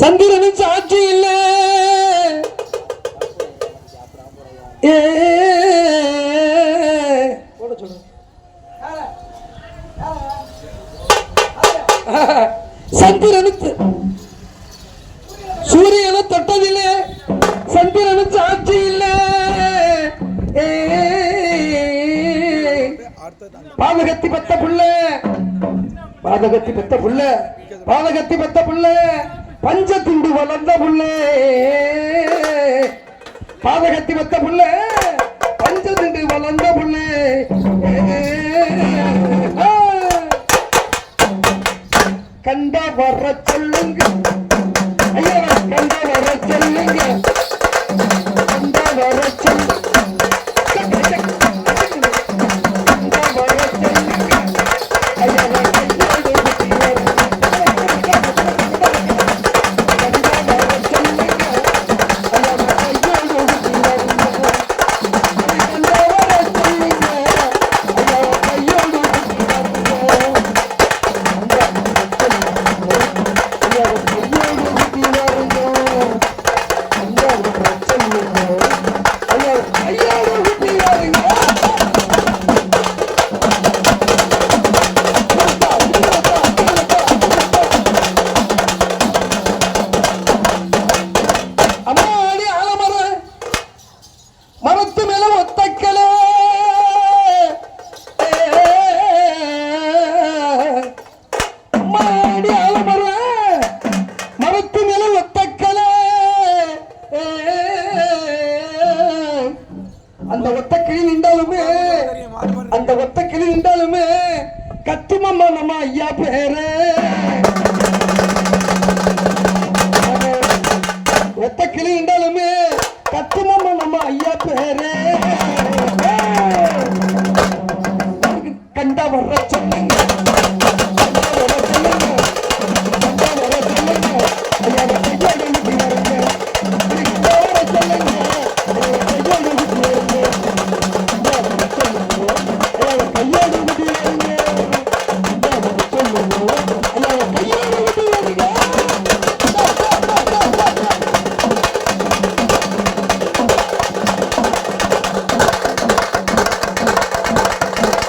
சந்திரனும் சாட்சி இல்ல. சந்திரனுக்கு சூரியனை தொட்டதில்லை. சந்திரனு சாட்சி இல்ல. பாதகத்தி பெத்த புள்ள. பாதகத்தி பெத்த புள்ள. பாலகத்தி பெத்த புள்ள பஞ்ச திண்டு வளர்ந்த புள்ள. பாதகத்தி பெத்த புள்ள பஞ்ச திண்டு வளர்ந்த புள்ள. கண்ட வர சொல்லுங்க. ஐயா கண்ட வர சொல்லுங்க. கண்ட வர சொல்லுங்க. அந்த ஒத்த கிளி நின்றாலுமே அந்த ஒத்த கிளி நின்றாலுமே கத்துமம்மா நம்ம ஐயா பேரு. ஒத்த கிளி நின்றாலுமே கத்துமம்மா நம்ம ஐயா பேரு. கண்டா வர்ற ஐயோ